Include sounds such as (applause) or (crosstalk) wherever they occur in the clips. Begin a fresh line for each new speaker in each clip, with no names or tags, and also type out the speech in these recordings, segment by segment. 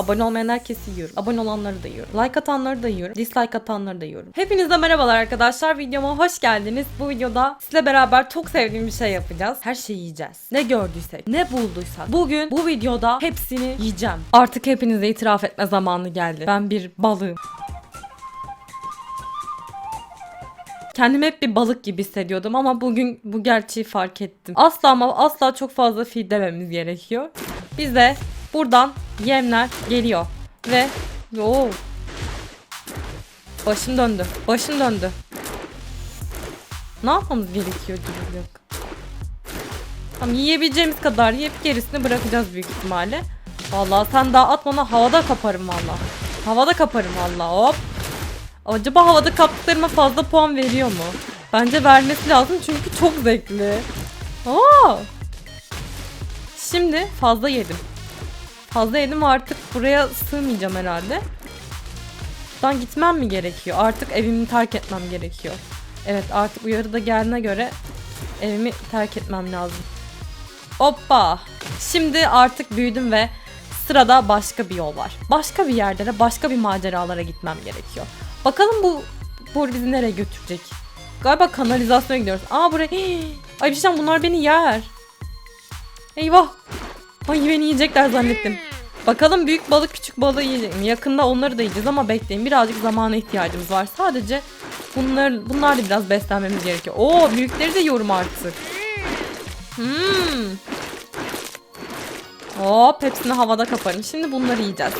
Abone olmayan herkesi yiyorum. Abone olanları da yiyorum. Like atanları da yiyorum. Dislike atanları da yiyorum. Hepinize merhabalar arkadaşlar. Videoma hoş geldiniz. Bu videoda sizle beraber çok sevdiğim bir şey yapacağız. Her şeyi yiyeceğiz. Ne gördüysek, ne bulduysak. Bugün bu videoda hepsini yiyeceğim. Artık hepinize itiraf etme zamanı geldi. Ben bir balığım. Kendimi hep bir balık gibi hissediyordum ama bugün bu gerçeği fark ettim. Asla ama asla çok fazla feed dememiz gerekiyor. Bize buradan yemler geliyor. Ve Oo. Başım döndü. Başım döndü. Ne yapmamız gerekiyor gibi yok. Tamam yiyebileceğimiz kadar yiyip gerisini bırakacağız büyük ihtimalle. Vallahi sen daha at bana havada kaparım vallahi. Havada kaparım vallahi hop. Acaba havada kaptıklarıma fazla puan veriyor mu? Bence vermesi lazım çünkü çok zevkli. Aa! Şimdi fazla yedim. Fazla yedim artık buraya sığmayacağım herhalde. Buradan gitmem mi gerekiyor? Artık evimi terk etmem gerekiyor. Evet artık uyarı da geldiğine göre evimi terk etmem lazım. Hoppa! Şimdi artık büyüdüm ve sırada başka bir yol var. Başka bir yerlere, başka bir maceralara gitmem gerekiyor. Bakalım bu bu bizi nereye götürecek? Galiba kanalizasyona gidiyoruz. Aa buraya... (gasps) Ay bir şey bunlar beni yer. Eyvah! Ay beni yiyecekler zannettim. Bakalım büyük balık küçük balığı yiyecek mi? Yakında onları da yiyeceğiz ama bekleyin. Birazcık zamana ihtiyacımız var. Sadece bunlar bunlar da biraz beslenmemiz gerekiyor. Oo büyükleri de yiyorum artık. Hmm. Hop hepsini havada kaparım. Şimdi bunları yiyeceğiz.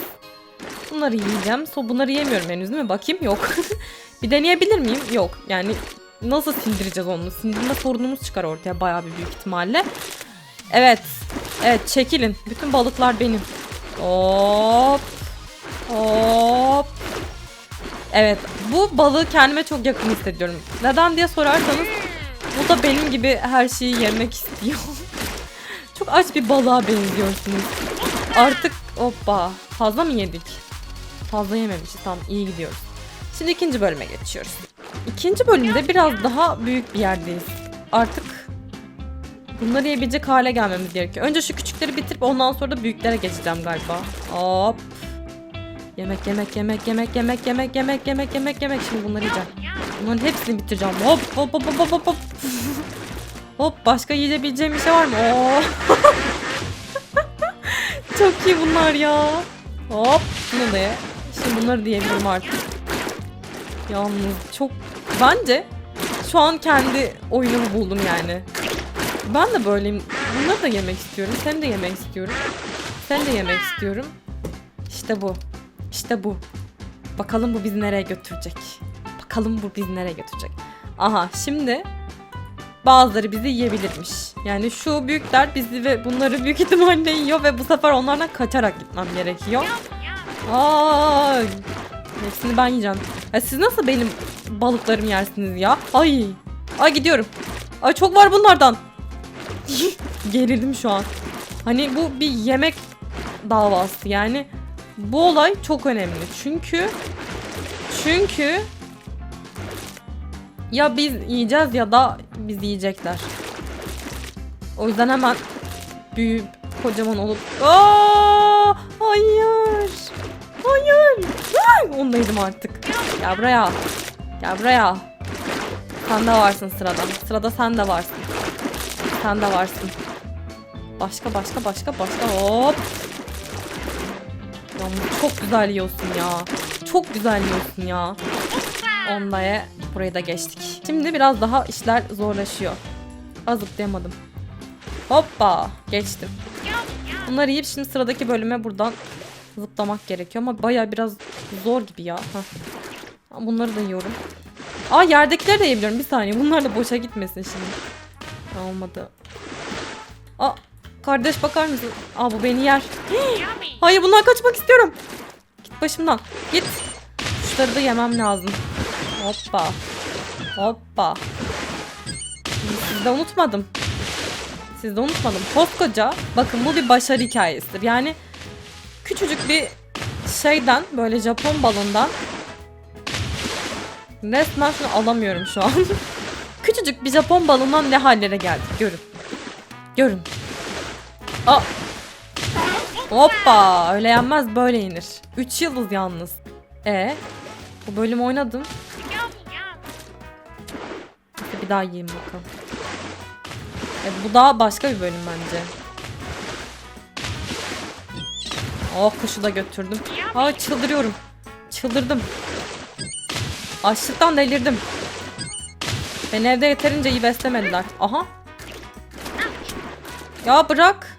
Bunları yiyeceğim. So bunları yemiyorum henüz değil mi? Bakayım yok. (laughs) bir deneyebilir miyim? Yok. Yani nasıl sindireceğiz onu? Sindirme sorunumuz çıkar ortaya bayağı bir büyük ihtimalle. Evet. Evet çekilin. Bütün balıklar benim. Hop. Hop. Evet bu balığı kendime çok yakın hissediyorum. Neden diye sorarsanız bu da benim gibi her şeyi yemek istiyor. (laughs) çok aç bir balığa benziyorsunuz. Artık hoppa fazla mı yedik? Fazla yememişiz tamam iyi gidiyoruz. Şimdi ikinci bölüme geçiyoruz. İkinci bölümde biraz daha büyük bir yerdeyiz. Artık bunları yiyebilecek hale gelmemiz gerekiyor. Önce şu küçükleri bitirip ondan sonra da büyüklere geçeceğim galiba. Hop. Yemek yemek yemek yemek yemek yemek yemek yemek yemek yemek şimdi bunları yiyeceğim. Bunların hepsini bitireceğim. Hop hop hop hop hop hop. hop (laughs) başka yiyebileceğim bir şey var mı? Oo. (laughs) Çok iyi bunlar ya. Hop bunu da ye. Şimdi bunları diyebilirim artık. Yalnız çok bence şu an kendi oyunumu buldum yani. Ben de böyleyim. Bunları da yemek istiyorum. Seni de yemek istiyorum. Seni de yemek istiyorum. İşte bu. İşte bu. Bakalım bu bizi nereye götürecek. Bakalım bu bizi nereye götürecek. Aha şimdi bazıları bizi yiyebilirmiş. Yani şu büyükler bizi ve bunları büyük (laughs) ihtimalle yiyor ve bu sefer onlardan kaçarak gitmem gerekiyor. Ay. Hepsini ben yiyeceğim. Ya siz nasıl benim balıklarımı yersiniz ya? Ay. Ay gidiyorum. Ay çok var bunlardan. (laughs) Gerildim şu an. Hani bu bir yemek davası. Yani bu olay çok önemli. Çünkü çünkü ya biz yiyeceğiz ya da biz yiyecekler. O yüzden hemen büyüyüp kocaman olup Aa, hayır. Hayır. Ay, Onu da yedim artık. Gel buraya. Gel buraya. Sen de varsın sırada. Sırada sen de varsın. Sen de varsın. Başka başka başka başka hop. Yalnız çok güzel yiyorsun ya. Çok güzel yiyorsun ya. Onda ye. Burayı da geçtik. Şimdi biraz daha işler zorlaşıyor. Az zıplayamadım. Hoppa. Geçtim. Bunları yiyip şimdi sıradaki bölüme buradan zıplamak gerekiyor ama baya biraz zor gibi ya. Hah. Bunları da yiyorum. Aa yerdekileri de yiyebiliyorum. Bir saniye. Bunlar da boşa gitmesin şimdi. Olmadı. Aa kardeş bakar mısın? Aa bu beni yer. (gasps) Hayır bundan kaçmak istiyorum. Git başımdan. Git. Şunları da yemem lazım. Hoppa. Hoppa. Sizi de unutmadım. Sizi de unutmadım. Koskoca. Bakın bu bir başarı hikayesidir. Yani küçücük bir şeyden böyle Japon balından resmen şunu alamıyorum şu an. (laughs) küçücük bir Japon balından ne hallere geldik görün. Görün. Aa. Hoppa öyle yenmez böyle yenir. 3 yıldız yalnız. E bu bölüm oynadım. Bir daha yiyeyim bakalım. E, bu daha başka bir bölüm bence. Oh kuşu da götürdüm. Aa çıldırıyorum. Çıldırdım. Açlıktan delirdim. Beni evde yeterince iyi beslemediler. Aha. Ya bırak.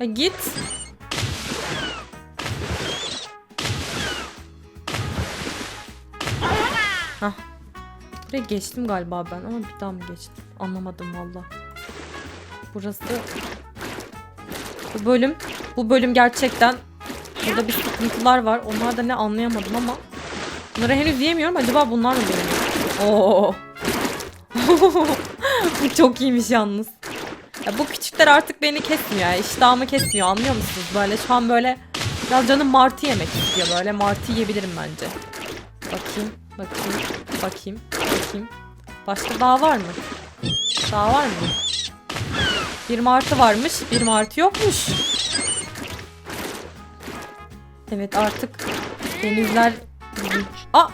Ya git. Hah. Buraya geçtim galiba ben ama bir daha mı geçtim? Anlamadım valla. Burası... Bu bölüm, bu bölüm gerçekten burada bir sıkıntılar var. Onlar da ne anlayamadım ama bunları henüz yiyemiyorum. Acaba bunlar mı benim? Oo. (laughs) bu çok iyiymiş yalnız. Ya bu küçükler artık beni kesmiyor. İştahımı kesmiyor. Anlıyor musunuz? Böyle şu an böyle biraz canım martı yemek istiyor. Böyle martı yiyebilirim bence. Bakayım, bakayım, bakayım, bakayım. Başka daha var mı? Daha var mı? Bir martı varmış, bir martı yokmuş. Evet artık denizler... Aa!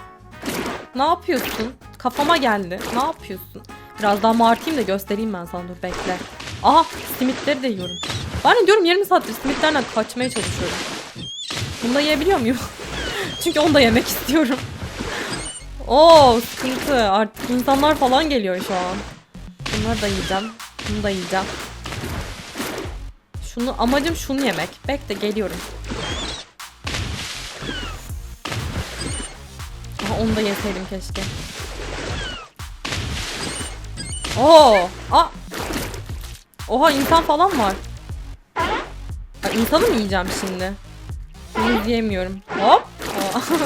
Ne yapıyorsun? Kafama geldi. Ne yapıyorsun? Biraz daha martıyım da göstereyim ben sana dur bekle. Aha simitleri de yiyorum. Ben diyorum yarım saattir simitlerden kaçmaya çalışıyorum. Bunu da yiyebiliyor muyum? (laughs) Çünkü onu da yemek istiyorum. Oo sıkıntı. Artık insanlar falan geliyor şu an. Bunları da yiyeceğim. Bunu da yiyeceğim. Şunu amacım şunu yemek. Bekle geliyorum. Aha, onu da yeseydim keşke. Oo! Aa! Oha insan falan var. Ya, insanı mı yiyeceğim şimdi? Henüz yiyemiyorum. Hop! (laughs)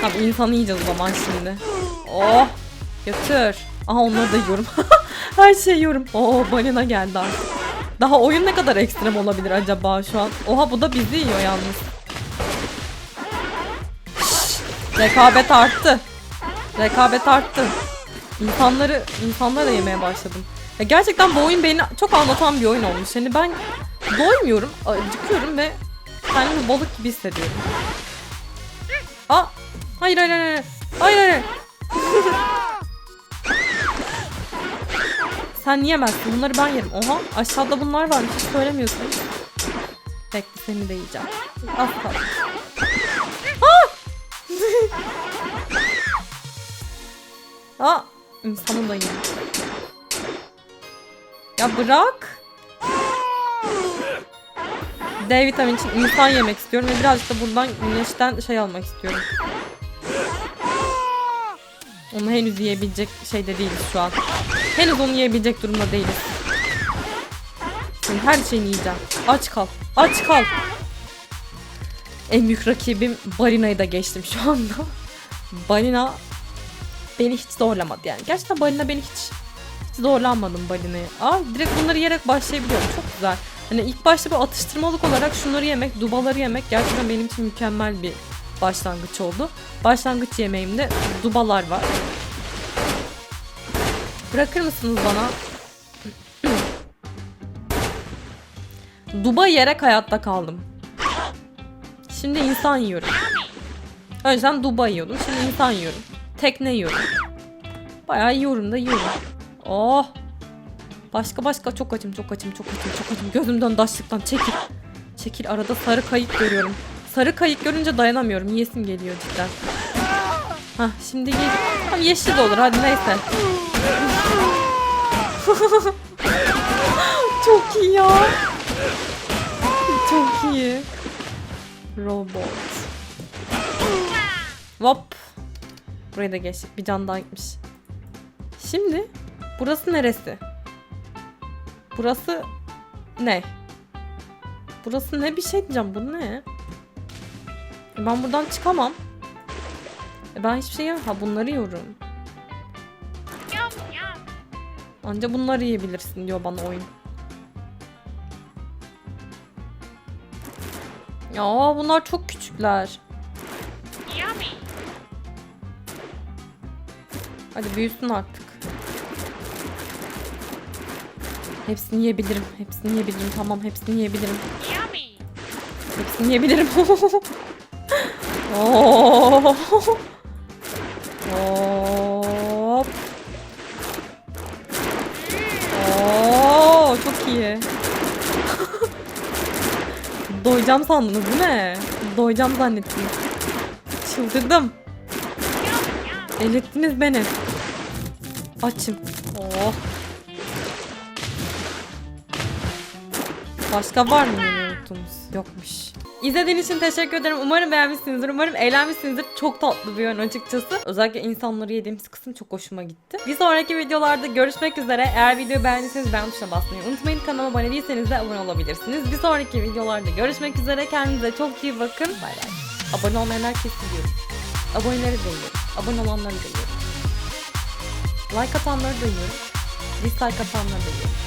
Tamam insanı yiyeceğiz o zaman şimdi. Oh! Götür. Aha onları da yiyorum. (laughs) Her şeyi yiyorum. Oo balina geldi artık. Daha oyun ne kadar ekstrem olabilir acaba şu an? Oha bu da bizi yiyor yalnız. Şşş, rekabet arttı. Rekabet arttı. İnsanları, da yemeye başladım. Ya gerçekten bu oyun beni çok anlatan bir oyun olmuş. Yani ben doymuyorum, acıkıyorum ve kendimi balık gibi hissediyorum. Aa, hayır hayır hayır. Hayır hayır. (laughs) Sen yiyemezsin. Bunları ben yerim. Oha aşağıda bunlar var. Hiç söylemiyorsun. Bekle seni de yiyeceğim. Az kal. Aa! (laughs) Aa! İnsanı da yerim. Ya bırak. D vitamini için insan yemek istiyorum ve birazcık da buradan güneşten şey almak istiyorum. Onu henüz yiyebilecek şeyde değiliz şu an. Henüz onu yiyebilecek durumda değiliz. Senin her şeyini yiyeceğim. Aç kal. Aç kal. En büyük rakibim Balina'yı da geçtim şu anda. Balina beni hiç zorlamadı yani. Gerçekten balina beni hiç hiç zorlanmadım balinayı. Aa direkt bunları yiyerek başlayabiliyorum. Çok güzel. Hani ilk başta bir atıştırmalık olarak şunları yemek, dubaları yemek gerçekten benim için mükemmel bir başlangıç oldu. Başlangıç yemeğimde dubalar var. Bırakır mısınız bana? Duba yiyerek hayatta kaldım. Şimdi insan yiyorum. Önceden duba yiyordum. Şimdi insan yiyorum. Tekne yiyorum. Bayağı yiyorum da yiyorum. Oh. Başka başka çok açım çok açım çok açım çok açım. Gözümden daşlıktan çekil. Çekil arada sarı kayık görüyorum. Sarı kayık görünce dayanamıyorum. Yiyesim geliyor cidden. Hah şimdi ye Tamam yeşil de olur hadi neyse. (laughs) çok iyi ya. Çok iyi. Robot. Hop. Buraya da geçtik. Bir can daha gitmiş. Şimdi burası neresi? Burası ne? Burası ne bir şey diyeceğim. Bu ne? E ben buradan çıkamam. E ben hiçbir şey yemem. Ha bunları yiyorum. Anca bunları yiyebilirsin diyor bana oyun. Ya bunlar çok küçükler. Hadi büyüsün artık. Hepsini yiyebilirim. Hepsini yiyebilirim. Tamam hepsini yiyebilirim. Hepsini yiyebilirim. (laughs) Oo. Hop. Oo, çok iyi. (laughs) Doyacağım sandınız değil mi? Doyacağım zannettim. Çıldırdım. Delirttiniz beni. Açım. Oh. Başka var mı unuttuğumuz? Yokmuş. İzlediğiniz için teşekkür ederim. Umarım beğenmişsinizdir. Umarım eğlenmişsinizdir. Çok tatlı bir oyun açıkçası. Özellikle insanları yediğimiz kısım çok hoşuma gitti. Bir sonraki videolarda görüşmek üzere. Eğer videoyu beğendiyseniz beğen tuşuna basmayı unutmayın. Kanalıma abone değilseniz de abone olabilirsiniz. Bir sonraki videolarda görüşmek üzere. Kendinize çok iyi bakın. Bay bay. Abone olmayan herkesi seviyorum. Aboneleri yiyorum. Abone olanları yiyorum. Like atanları da yiyorum. Dislike atanları da yiyorum.